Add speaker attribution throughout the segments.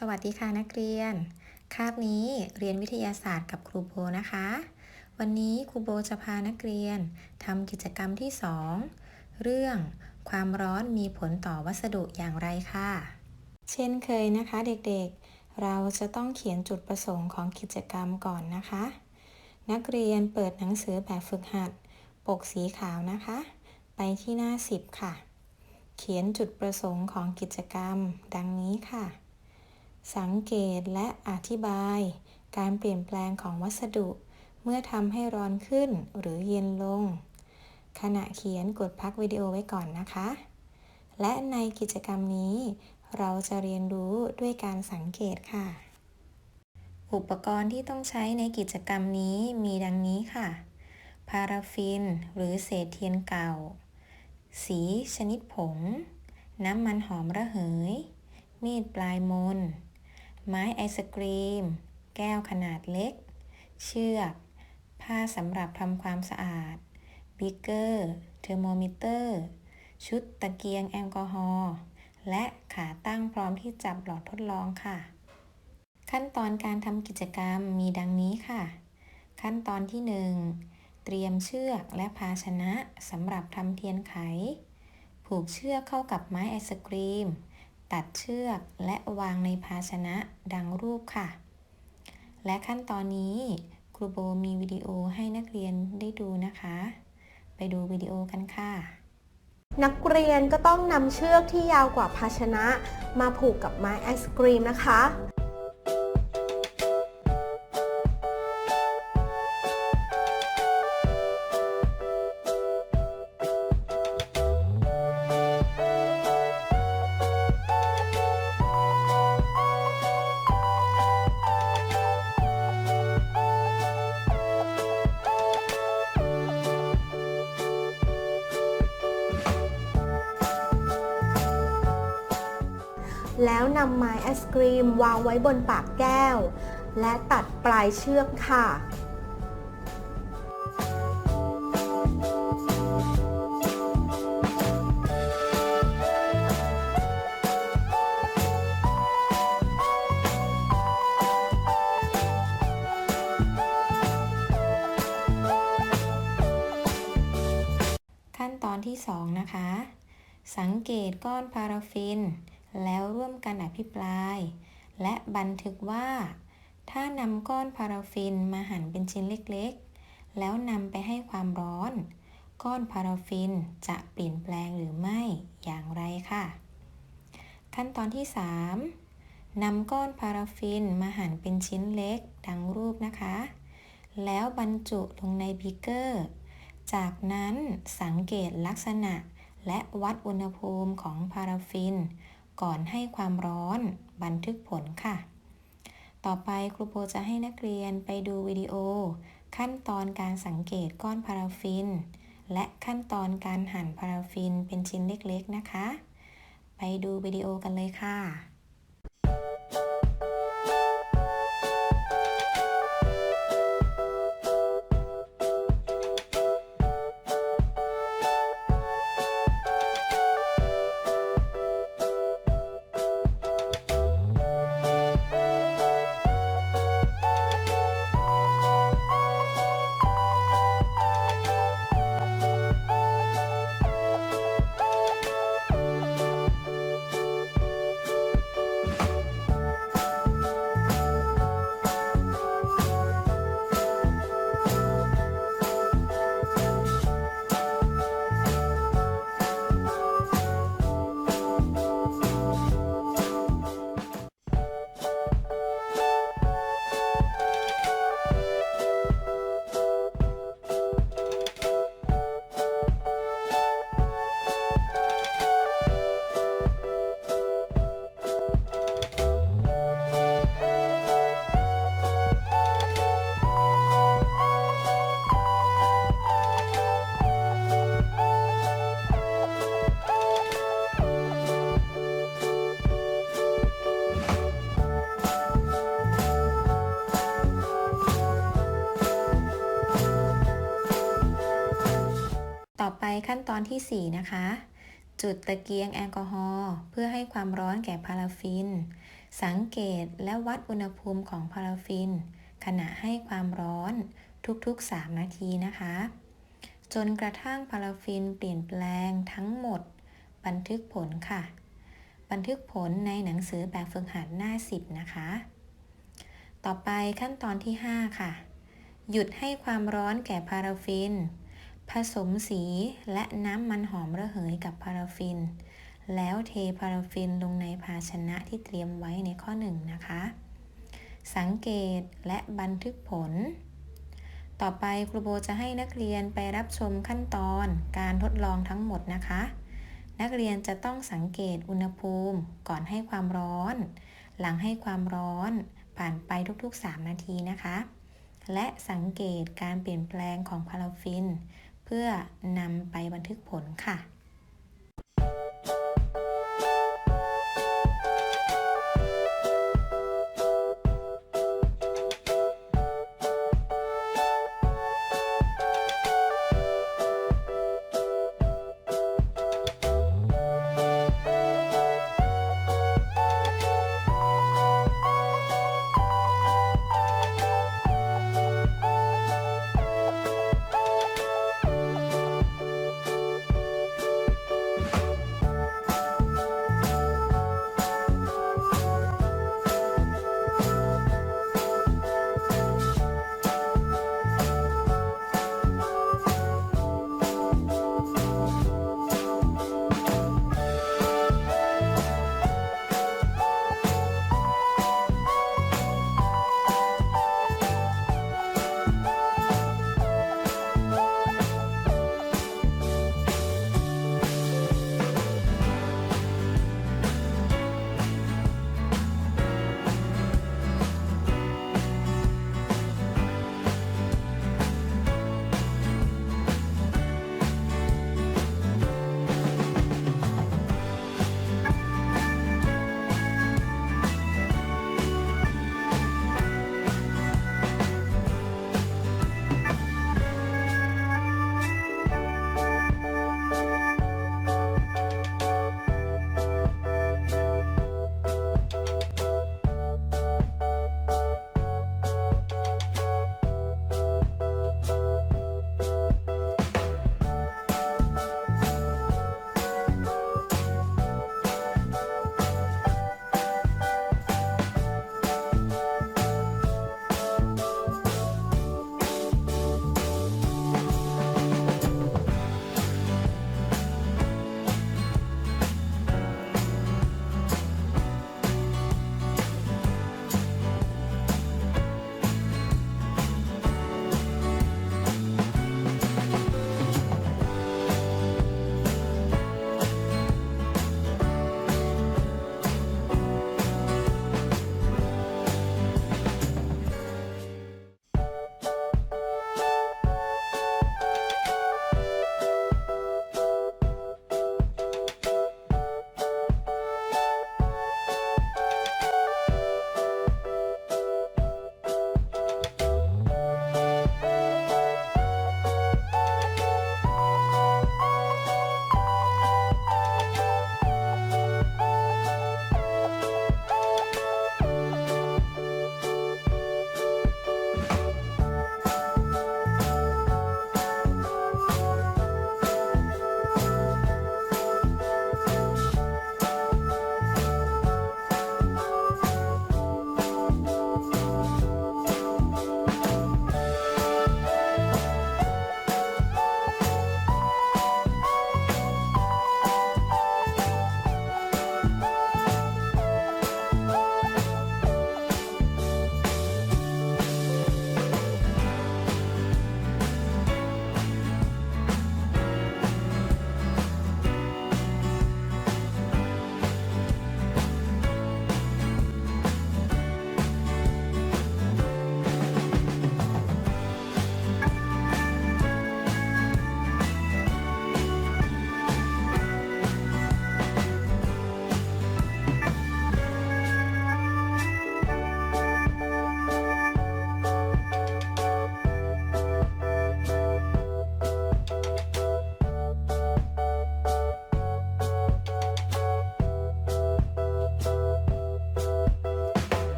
Speaker 1: สวัสดีค่ะนักเรียน คาบนี้เรียนวิทยาศาสตร์กับครูโบนะคะ วันนี้ครูโบจะพานักเรียนทำกิจกรรมที่ 2 เรื่องความร้อนมีผลต่อวัสดุอย่างไรค่ะ เช่นเคยนะคะเด็กๆ เราจะต้องเขียนจุดประสงค์ของกิจกรรมก่อนนะคะ นักเรียนเปิดหนังสือแบบฝึกหัด ปกสีขาวนะคะ ไปที่หน้า 10 ค่ะ เขียนจุดประสงค์ของกิจกรรม ดังนี้ค่ะ สังเกตและอธิบาย การเปลี่ยนแปลงของวัสดุ เมื่อทำให้ร้อนขึ้นหรือเย็นลง ขณะเขียนกดพักวิดีโอไว้ก่อนนะคะ และในกิจกรรมนี้ เราจะเรียนรู้ด้วยการสังเกตค่ะ อุปกรณ์ที่ต้องใช้ในกิจกรรมนี้มีดังนี้ค่ะ พาราฟิน หรือเศษเทียนเก่า สีชนิดผง น้ำมันหอมระเหย มีดปลายมน ไม้ไอศกรีม แก้วขนาดเล็ก เชือก ผ้าสำหรับทำความสะอาด บิกเกอร์ เทอร์โมมิเตอร์ ชุดตะเกียงแอลกอฮอล์ และขาตั้งพร้อมที่จับหลอดทดลองค่ะ ขั้นตอนการทำกิจกรรมมีดังนี้ค่ะ ขั้นตอนที่ 1 เตรียมเชือกและภาชนะสำหรับทำเทียนไข ผูกเชือกเข้ากับไม้ไอศกรีม ตัดเชือกและวางในภาชนะดังรูปค่ะ และขั้นตอนนี้ครูโบมีวิดีโอให้นักเรียนได้ดูนะคะ ไปดูวิดีโอกันค่ะ
Speaker 2: นักเรียนก็ต้องนำเชือกที่ยาวกว่าภาชนะ มาผูกกับไม้ไอศกรีมนะคะ แล้วนำไม้ไอศกรีมวางไว้บนปากแก้ว และตัดปลายเชือกค่ะ
Speaker 1: ขั้นตอนที่ 2 นะคะ สังเกตก้อนพาราฟิน แล้วร่วมกันอภิปราย และบันทึกว่า ถ้านำก้อนพาราฟินมาหั่นเป็นชิ้นเล็กๆ แล้วนำไปให้ความร้อน ก้อนพาราฟินจะเปลี่ยนแปลงหรือไม่อย่างไรค่ะ ขั้นตอนที่ 3 นำก้อนพาราฟินมาหั่นเป็นชิ้นเล็กดังรูปนะคะ แล้วบรรจุลงในบีเกอร์ จากนั้นสังเกตลักษณะและวัดอุณหภูมิของพาราฟิน ก่อนให้ความร้อนบันทึกผลค่ะ ต่อไปครูโปจะให้นักเรียนไปดูวิดีโอ ขั้นตอนการสังเกตก้อนพาราฟิน และขั้นตอนการหั่นพาราฟินเป็นชิ้นเล็กๆนะคะ ไปดูวิดีโอกันเลยค่ะ ขั้นตอนที่ 4 นะคะ จุดตะเกียงแอลกอฮอล์เพื่อให้ความร้อนแก่พาราฟิน สังเกตและวัดอุณหภูมิของพาราฟิน ขณะให้ความร้อนทุกๆ 3 นาทีนะคะ จนกระทั่งพาราฟินเปลี่ยนแปลงทั้งหมด บันทึกผลค่ะ บันทึกผลในหนังสือแบบฝึกหัดหน้า 10 นะคะ ต่อไปขั้นตอนที่ 5 ค่ะ หยุดให้ความร้อนแก่พาราฟิน ผสมสีและน้ำมันหอมระเหยกับพาราฟิน แล้วเทพาราฟินลงในภาชนะที่เตรียมไว้ในข้อ 1 นะคะ สังเกตและบันทึกผล ต่อไปครูโบจะให้นักเรียนไปรับชมขั้นตอนการทดลองทั้งหมดนะคะ นักเรียนจะต้องสังเกตอุณหภูมิก่อนให้ความร้อน หลังให้ความร้อนผ่านไปทุกๆ 3 นาทีนะคะ และสังเกตการเปลี่ยนแปลงของพาราฟิน เพื่อนำไปบันทึกผลค่ะ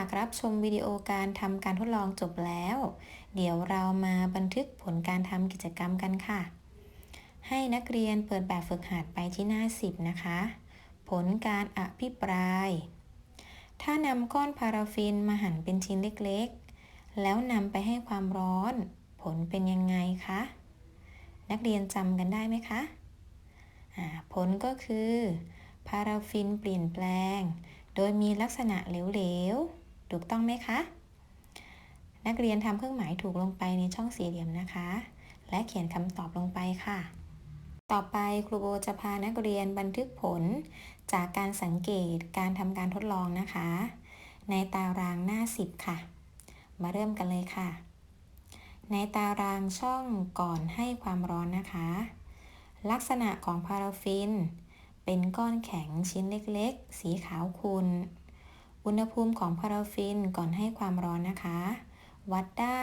Speaker 1: ากรับชมวิดีโอการทำการทดลองจบแล้ว เดี๋ยวเรามาบันทึกผลการทำกิจกรรมกันค่ะ ให้นักเรียนเปิดแบบฝึกหัดไปที่หน้า 10 นะคะ ผลการอภิปราย ถ้านำก้อนพาราฟินมาหั่นเป็นชิ้นเล็กๆ แล้วนำไปให้ความร้อน ผลเป็นยังไงคะ นักเรียนจำกันได้ไหมคะผลก็คือพาราฟินเปลี่ยนแปลง โดยมีลักษณะเหลวๆ ถูกต้องไหมคะ นักเรียนทำเครื่องหมายถูกลงไปในช่องสี่เหลี่ยมนะคะ และเขียนคำตอบลงไปค่ะ ต่อไปครูโบจะพานักเรียนบันทึกผล จากการสังเกตการทำการทดลองนะคะ ในตารางหน้า 10 ค่ะ มาเริ่มกันเลยค่ะ ในตารางช่องก่อนให้ความร้อนนะคะ ลักษณะของพาราฟินเป็นก้อนแข็งชิ้นเล็กๆ สีขาวขุ่น อุณหภูมิของพาราฟินก่อนให้ความร้อนนะคะ วัดได้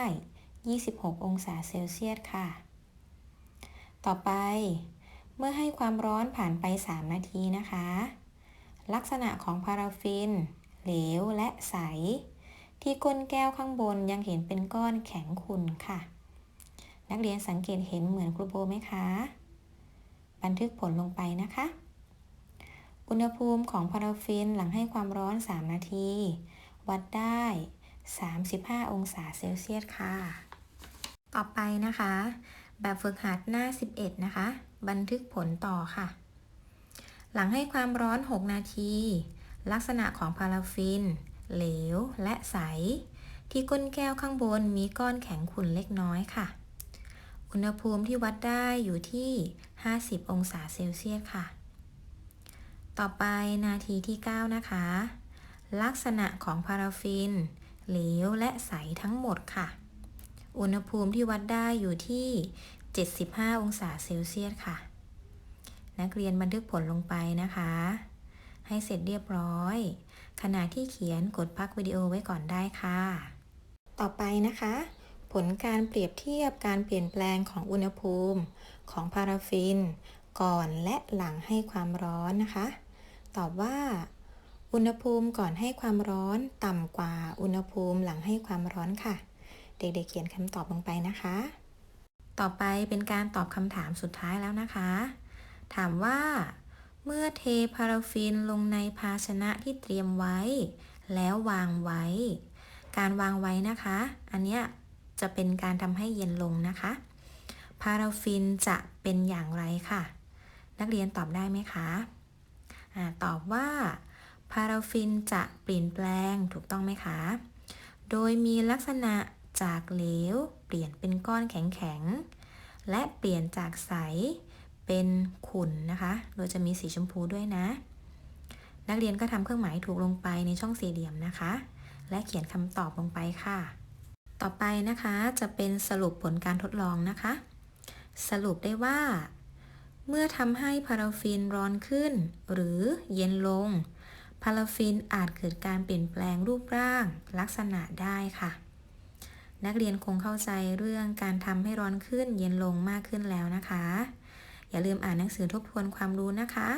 Speaker 1: 26 องศาเซลเซียสค่ะ ต่อไป เมื่อให้ความร้อนผ่านไป 3 นาทีนะคะ ลักษณะของพาราฟิน เหลวและใส ที่ก้นแก้วข้างบนยังเห็นเป็นก้อนแข็งขุ่นค่ะ นักเรียนสังเกตเห็นเหมือนครูโบไหมคะ บันทึกผลลงไปนะคะ อุณหภูมิของพาราฟินหลังให้ความร้อน 3 นาที วัดได้ 35 องศาเซลเซียสค่ะ ต่อไปนะคะ แบบฝึกหัดหน้า 11 นะคะ บันทึกผลต่อค่ะ หลังให้ความร้อน 6 นาที ลักษณะของพาราฟิน เหลวและใส ที่ก้นแก้วข้างบนมีก้อนแข็งขุ่นเล็กน้อยค่ะ อุณหภูมิที่วัดได้อยู่ที่ 50 องศาเซลเซียสค่ะ ต่อไปนาทีที่ 9 นะคะ ลักษณะของพาราฟิน เหลวและใสทั้งหมดค่ะ อุณหภูมิที่วัดได้อยู่ที่ 75 องศาเซลเซียสค่ะ นักเรียนบันทึกผลลงไปนะคะ ให้เสร็จเรียบร้อย ขณะที่เขียนกดพักวิดีโอไว้ก่อนได้ค่ะ ต่อไปนะคะ ผลการเปรียบเทียบการเปลี่ยนแปลงของอุณหภูมิของพาราฟิน ก่อนและหลังให้ความร้อนนะคะ ตอบว่า อุณหภูมิก่อนให้ความร้อนต่ำกว่าอุณหภูมิหลังให้ความร้อนค่ะ เด็กๆเขียนคำตอบลงไปนะคะ ต่อไปเป็นการตอบคำถามสุดท้ายแล้วนะคะ ถามว่า เมื่อเทพาราฟินลงในภาชนะที่เตรียมไว้ แล้ววางไว้ การวางไว้นะคะ อันเนี้ยจะเป็นการทำให้เย็นลงนะคะ พาราฟินจะเป็นอย่างไรค่ะ นักเรียนตอบได้ไหมคะอะ ตอบว่าพาราฟินจะเปลี่ยนแปลงถูกต้องไหมคะ โดยมีลักษณะจากเหลว เปลี่ยนเป็นก้อนแข็งๆ และเปลี่ยนจากใสเป็นขุ่นนะคะ โดยจะมีสีชมพูด้วยนะ นักเรียนก็ทำเครื่องหมายถูกลงไปในช่องสี่เหลี่ยมนะคะ และเขียนคำตอบลงไปค่ะ ต่อไปนะคะจะเป็นสรุปผลการทดลองนะคะ สรุปได้ว่า เมื่อทำให้พาราฟินร้อนขึ้น หรือเย็นลง พาราฟินอาจเกิดการเปลี่ยนแปลงรูปร่างลักษณะได้ค่ะ นักเรียนคงเข้าใจเรื่องการทำให้ร้อนขึ้นเย็นลงมากขึ้นแล้วนะคะ อย่าลืมอ่านหนังสือทบทวนความรู้นะคะ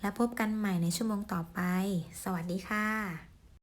Speaker 1: และพบกันใหม่ในชั่วโมงต่อไป สวัสดีค่ะ